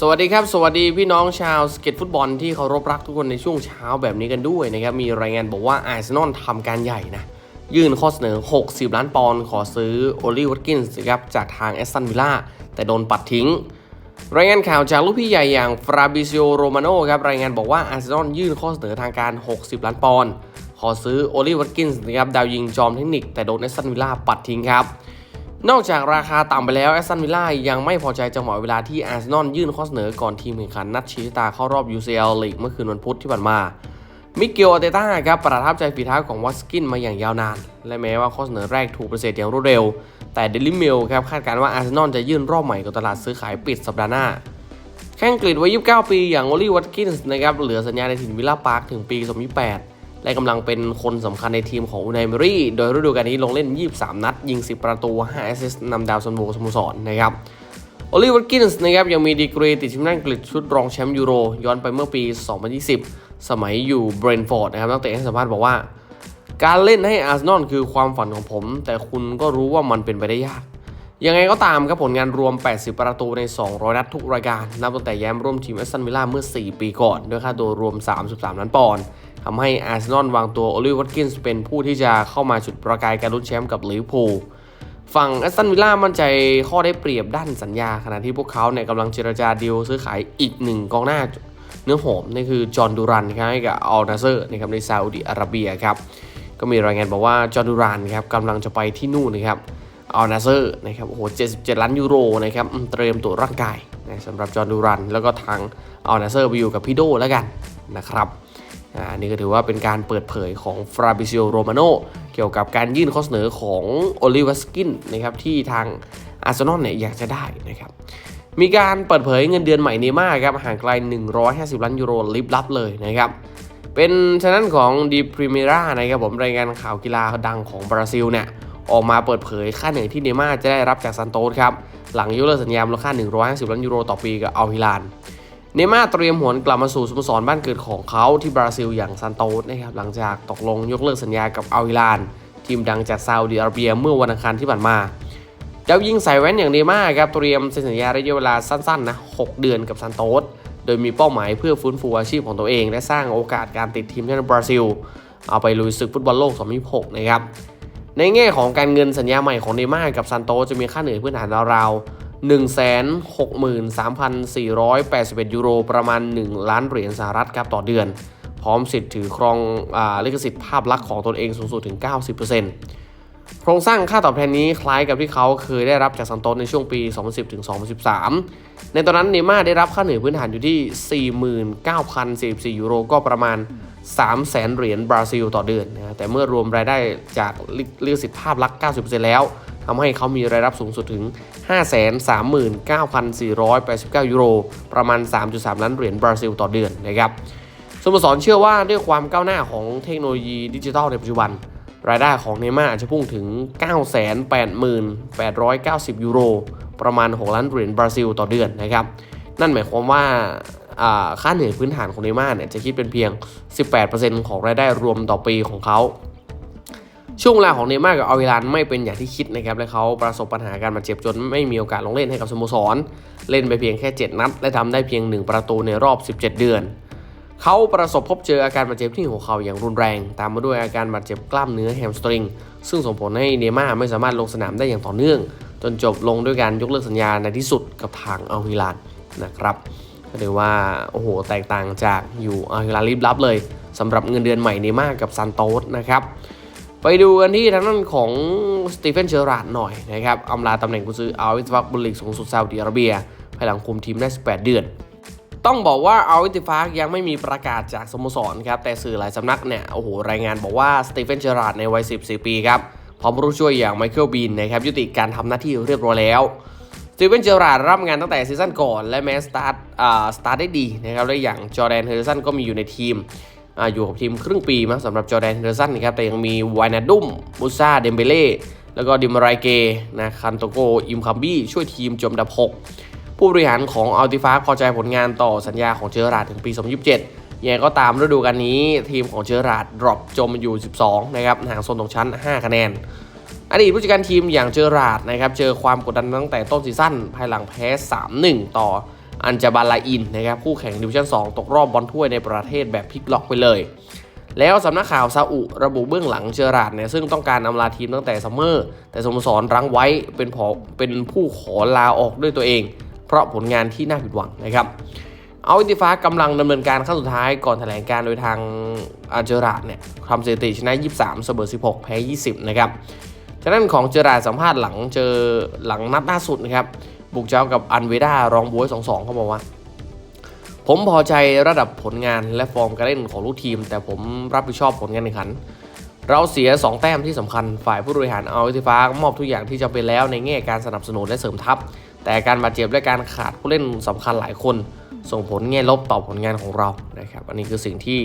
สวัสดีครับ สวัสดีพี่น้องชาวสเก็ตฟุตบอลที่เคารพรักทุกคนในช่วงเช้าแบบนี้กันด้วยนะครับ มีรายงานบอกว่าอาร์เซนอลทำการใหญ่นะ ยื่นข้อเสนอ 60 ล้านปอนด์ขอซื้อโอลีวัตกินส์ครับจากทางแอสตันวิลล่าแต่โดนปัดทิ้ง รายงานข่าวจากลูกพี่ใหญ่อย่างฟราบิซิโอโรมาโนครับรายงานบอกว่าอาร์เซนอลยื่นข้อเสนอทางการ 60 ล้านปอนด์ขอซื้อโอลีวัตกินส์นะครับดาวยิงจอมเทคนิคแต่โดนแอสตันวิลล่าปัดทิ้งครับ นอกจากราคาต่ำไปแล้วแอสตันวิลล่ายังไม่พอใจจังหวะเวลาที่อาร์เซนอลยื่นข้อเสนอก่อนทีมแข่งขันนัดชี้ชะตาเข้ารอบ UCL ลีกเมื่อคืนวันพุธที่ผ่านมา มิเกลอาเตต้าครับประทับใจฝีเท้าของวัตสกินมาอย่างยาวนาน และแม้ว่าข้อเสนอแรกถูกปฏิเสธอย่างรวดเร็ว แต่เดลิเมลครับคาดการณ์ว่าอาร์เซนอลจะยื่นรอบใหม่กับตลาดซื้อขายปิดสัปดาห์หน้า แข้งกรีดวัย 29 ปีอย่างโอลีวัตกินส์นะครับเหลือสัญญาในถิ่นวิลล่าพาร์คถึงปี 2028 และกำลังเป็นคนสำคัญในทีมของอูนายเมรี่ โดยฤดูกาลนี้ลงเล่น 23 นัด ยิง 10 ประตู 5 แอสซิสต์นำดาวซันโวสโมสรนะครับโอลีวัตกินส์นะครับยังมีดีกรีติดทีมชาติอังกฤษชุดรองแชมป์ยูโร ย้อนไปเมื่อปี 2020 สมัยอยู่เบรนฟอร์ดนะครับนักเตะให้สัมภาษณ์บอกว่า การเล่นให้อาร์เซนอลคือความฝันของผม แต่คุณก็รู้ว่ามันเป็นไปได้ยาก ยังไงก็ตามครับผลงานรวม 80 ประตูใน 200 นัดทุกรายการ นับตั้งแต่ย้มร่วมทีมแอสตันวิลล่าเมื่อ 4 ปีก่อน ด้วยค่าตัวรวม 33 ล้านปอนด์ ทำให้อาร์เซนอลวางตัวโอลิเวอร์กินส์เป็นผู้ที่จะเข้ามาจุดประกายการลุ้นแชมป์กับลิเวอร์พูลฝั่งแอสตันวิลล่ามั่นใจข้อได้เปรียบด้านสัญญา ขณะที่พวกเขาเนี่ยกำลังเจรจาดีลซื้อขายอีกหนึ่งกองหน้าเนื้อหอมนั่คือจอห์นดูรันครับให้กับอัลนาเซอร์นะครับในซาอุดิอาระเบียครับก็มีรายงานบอกว่าจอร์ดูรานครับกำลังจะไปที่นู่นนะครับอัลนาเซอร์นะครับโอ้โห77 ล้านยูโรนะครับเตรียมตัวร่างกายนะสำหรับจอร์ดูรัน แล้วก็ทางอัลนาเซอร์ไปอยู่กับพี่โดแล้วกันนะครับ อันนี่ก็ถือว่าเป็นการเปิดเผยของฟราบิซิโอโรมาโนเกี่ยวกับการยื่นข้อเสนอของโอลิวัสกินนะครับที่ทางอาร์เซนอลเนี่ยอยากจะได้นะครับมีการเปิดเผยเงินเดือนใหม่เนม่าครับห่างไกล 150 ล้านยูโรลิบลับเลยนะครับเป็นชนั้นของดีพรีเมรานะครับผมรายงานข่าวกีฬาดังของบราซิลเนี่ยออกมาเปิดเผยค่าเหนื่อยที่เนม่าจะได้รับจากซันโตสครับหลังยกเลิกสัญญามูลค่า 150 ล้านยูโรต่อปีกับอัลฮิลาน เนย์ม่าร์เตรียมหวนกลับมาสู่สโมสรบ้านเกิดของเขาที่บราซิลอย่างซันโตสนะครับหลังจากตกลงยกเลิกสัญญากับอัลฮิลานทีมดังจากซาอุดิอาระเบียเมื่อวันอังคารที่ผ่านมาเจ้ายิงสายแว้นอย่างเนย์ม่าร์ครับเตรียมเซ็นสัญญาระยะเวลาสั้นๆนะ6เดือนกับซันโตสโดยมีเป้าหมายเพื่อฟื้นฟูอาชีพของตัวเอง และสร้างโอกาสการติดทีมชาติบราซิล เอาไปลุยศึกฟุตบอลโลก 2026 นะครับในแง่ของการเงินสัญญาใหม่ของเนย์ม่าร์กับซันโตสจะมีค่าเหนื่อยพื้นฐานราวๆ 163,481 ยูโร ประมาณ 1 ล้านเหรียญสหรัฐครับต่อเดือน พร้อมสิทธิ์ถือครองอาลิขสิทธิ์ภาพลักษณ์ของตนเองสูงสุดถึง 90%โครงสร้างค่าตอบแทนนี้คล้ายกับที่เขาเคยได้รับจากซันโตสในช่วงปี 2010ถึง2013 ในตอนนั้นเนม่าได้รับค่าเหนื่อยพื้นฐานอยู่ที่ 49,044 ยูโร ก็ประมาณ 300,000 เหรียญบราซิลต่อเดือนนะแต่เมื่อรวมรายได้จากลิขสิทธิ์ภาพลักษณ์ 90%แล้ว ทำให้เขามีรายรับสูงสุดถึง 539,489 ยูโร ประมาณ 3.3 ล้านเหรียญบราซิลต่อเดือนนะครับสโมสรเชื่อว่าด้วยความก้าวหน้าของเทคโนโลยีดิจิทัลในปัจจุบัน รายได้ของเนม่าอาจจะพุ่งถึง 988,890 ยูโร ประมาณ 6 ล้านเหรียญบราซิลต่อเดือนนะครับ นั่นหมายความว่าค่าเหนื่อยพื้นฐานของเนม่าเนี่ยจะคิดเป็นเพียง 18%ของรายได้รวมต่อปีของเขา ช่วงเวลาของเนม่าร์กับอัลวิลานไม่เป็นอย่างที่คิดนะครับและเขาประสบปัญหาการบาดเจ็บจนไม่มีโอกาสลงเล่นให้กับสโมสร เล่นไปเพียงแค่ 7 นัด และทำได้เพียง 1 ประตูในรอบ 17 เดือน เขาประสบพบเจออาการบาดเจ็บที่หัวเข่าอย่างรุนแรง ตามมาด้วยอาการบาดเจ็บกล้ามเนื้อแฮมสตริง ซึ่งส่งผลให้เนม่าไม่สามารถลงสนามได้อย่างต่อเนื่อง จนจบลงด้วยการยกเลิกสัญญาในที่สุดกับทางอัลฮิลานนะครับก็ถือว่าโอ้โหแตกต่างจากอยู่อัลฮิลานรีบลับเลยสำหรับเงินเดือนใหม่เนม่ากับซันโตสนะครับ ไปดูกันที่ทางด้านของสตีเฟนเชอร์ราดหน่อยนะครับอำลาตำแหน่งกุญซืออัลวิสฟักบุลลีกสูงสุดซาอุดิอาระเบียภายหลังคุมทีมได้ 18 เดือน ต้องบอกว่าอัลวิติฟากยังไม่มีประกาศจากสโมสรครับ แต่สื่อหลายสำนักเนี่ย โอ้โห รายงานบอกว่าสตีเฟนเชอร์ราดในวัย 14 ปีครับ พร้อมผู้ช่วยอย่างไมเคิลบีนนะครับ ยุติการทำหน้าที่เรียบร้อยแล้วสตีเวนเจอราร์ดรับงานตั้งแต่ซีซั่นก่อน และแม้สตาร์ทอ่าสตาร์ทได้ดีนะครับและอย่างจอร์แดนเฮอร์สันก็มีอยู่ในทีม อยู่กับทีมครึ่งปีมั้งสำหรับจอแดนเฮอร์สันนะครับแต่ยังมีวายนาดุมมูซาเดมเบเล่แล้วก็ดิมารายเกนะคันโตโกอิมคัมบี้ช่วยทีมจมดับ 6 ผู้บริหารของอัลติฟาพอใจผลงานต่อสัญญาของเจอราร์ดถึงปี 2027ยังไงก็ตามฤดูกาลนี้ทีมของเจอราร์ดดรอปจมอยู่ 12 นะครับห่างโซนตกชั้น 5 คะแนนอดีตผู้จัดการทีมอย่างเจอราร์ดนะครับเจอความกดดันตั้งแต่ต้นซีซั่นภายหลังแพ้ 3-1 ต่อ อันจาบาลาอินนะครับคู่แข่งดิวิชั่น 2 ตกรอบบอลถ้วยในประเทศแบบพลิกล็อกไปเลย แล้วสำนักข่าวซาอุระบุเบื้องหลังเจอราร์ดเนี่ยซึ่งต้องการอำลาทีมตั้งแต่ซัมเมอร์ แต่สโมสรรั้งไว้เป็นพอเป็นผู้ขอลาออกด้วยตัวเอง เพราะผลงานที่น่าผิดหวังนะครับเอาอินติฟ้ากำลังดำเนินการขั้นสุดท้ายก่อนแถลงการโดยทางอาเจอราร์ดเนี่ยทำสถิติชนะ 23 เสมอ 16 แพ้ 20 นะครับฉะนั้นของเจอราดสัมภาษณ์หลังเจอหลังนัดล่าสุดนะครับ บุกเจ้ากับอันเวดารองบวย2-2เขาบอกว่า ผมพอใจระดับผลงานและฟอร์มการเล่นของลูกทีม แต่ผมรับผิดชอบผลงานแข่งขัน เราเสีย 2 แต้มที่สำคัญ ฝ่ายผู้บริหารเอาไฟฟ้ามอบทุกอย่างที่จำเป็นแล้วในแง่การสนับสนุนและเสริมทัพ แต่การบาดเจ็บและการขาดผู้เล่นสำคัญหลายคน ส่งผลแง่ลบต่อผลงานของเรานะครับอันนี้คือสิ่งที่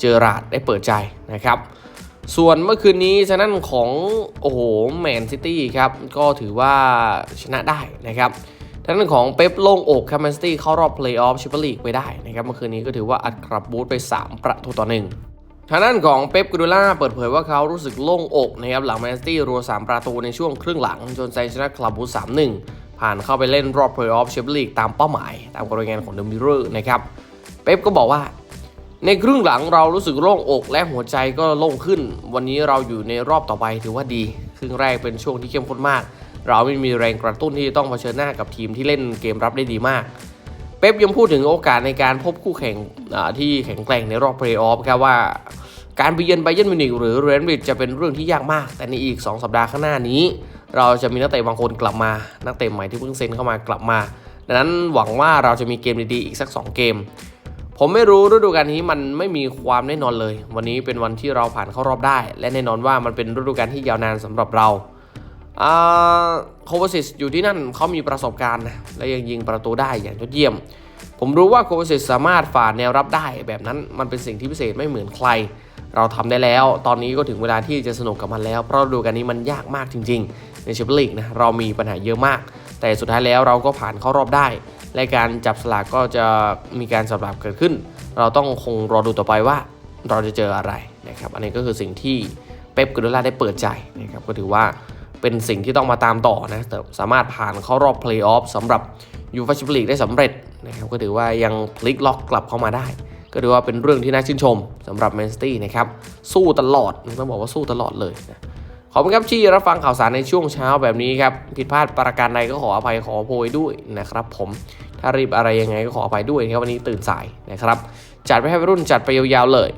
เจอราร์ดได้เปิดใจนะครับ ส่วนเมื่อคืนนี้ชนะของ โอ้โหแมนซิตี้ครับ ก็ถือว่าชนะได้นะครับทางด้านของเป๊ปโล่งอกครับแมนซิตี้เข้ารอบเพลย์ออฟแชมเปี้ยนลีกไปได้นะครับเมื่อคืนนี้ก็ถือว่าอัดกรับบูธไป 3 ประตูต่อหนึ่งทางด้านของเป๊ปกูดูล่าเปิดเผยว่าเขารู้สึกโล่งอกนะครับหลังแมนซิตี้รัว 3 ประตูในช่วงครึ่งหลัง จนใจชนะคลับบูธ3-1ผ่านเข้าไปเล่นรอบเพลย์ออฟแชมเปี้ยนลีกตามเป้าหมาย ตามรายงานของเดอะมิเรอร์นะครับเป๊ปก็บอกว่า ในครึ่งหลังเรารู้สึกโล่งอกและหัวใจก็โล่งขึ้น วันนี้เราอยู่ในรอบต่อไปถือว่าดี ครึ่งแรกเป็นช่วงที่เข้มข้นมาก เราไม่มีแรงกระตุ้นที่ต้องเผชิญหน้ากับทีมที่เล่นเกมรับได้ดีมาก เป๊ปยังพูดถึงโอกาสในการพบคู่แข่งที่แข็งแกร่งในรอบเพลย์ออฟครับว่าการไปเยือนไบเยนมิวนิกหรือเรอัลมาดริดจะเป็นเรื่องที่ยากมาก แต่ในอีก 2 สัปดาห์ข้างหน้านี้ เราจะมีนักเตะบางคนกลับมา นักเตะใหม่ที่เพิ่งเซ็นเข้ามากลับมา ดังนั้นหวังว่าเราจะมีเกมดีๆอีกสัก 2 เกม ผมไม่รู้ฤดูกาลนี้มันไม่มีความแน่นอนเลย วันนี้เป็นวันที่เราผ่านเข้ารอบได้ และแน่นอนว่ามันเป็นฤดูกาลที่ยาวนานสำหรับเราโควาซิสอยู่ที่นั่นเขามีประสบการณ์นะและยังยิงประตูได้อย่างยอดเยี่ยม ผมรู้ว่าโควาซิสสามารถฝ่าแนวรับได้ แบบนั้นมันเป็นสิ่งที่พิเศษไม่เหมือนใคร เราทำได้แล้ว ตอนนี้ก็ถึงเวลาที่จะสนุกกับมันแล้ว เพราะฤดูกาลนี้มันยากมากจริง ๆ ในแชมเปี้ยนลีกนะเรามีปัญหาเยอะมาก แต่สุดท้ายแล้วเราก็ผ่านเข้ารอบได้ และการจับสลากก็จะมีการสลับเกิดขึ้น เราต้องคงรอดูต่อไปว่าเราจะเจออะไรนะครับอันนี้ก็คือสิ่งที่เป๊ปกุลล่าได้เปิดใจนะครับก็ถือว่าเป็นสิ่งที่ต้องมาตามต่อนะแต่สามารถผ่านเข้ารอบเพลย์ออฟสำหรับยูฟ่าแชมเปี้ยนลีกได้สำเร็จนะครับก็ถือว่ายังพลิกล็อกกลับเข้ามาได้ ก็ถือว่าเป็นเรื่องที่น่าชื่นชมสำหรับแมนซิตี้นะครับสู้ตลอดต้องบอกว่าสู้ตลอดเลยนะ ขอบคุณครับที่รับฟังข่าวสารในช่วงเช้าแบบนี้ครับ ผิดพลาดประการใดก็ขออภัยขอโพยด้วยนะครับผมถ้ารีบอะไรยังไงก็ขออภัยด้วยครับวันนี้ตื่นสายนะครับ จัดไปให้วัยรุ่นจัดไปยาวๆเลย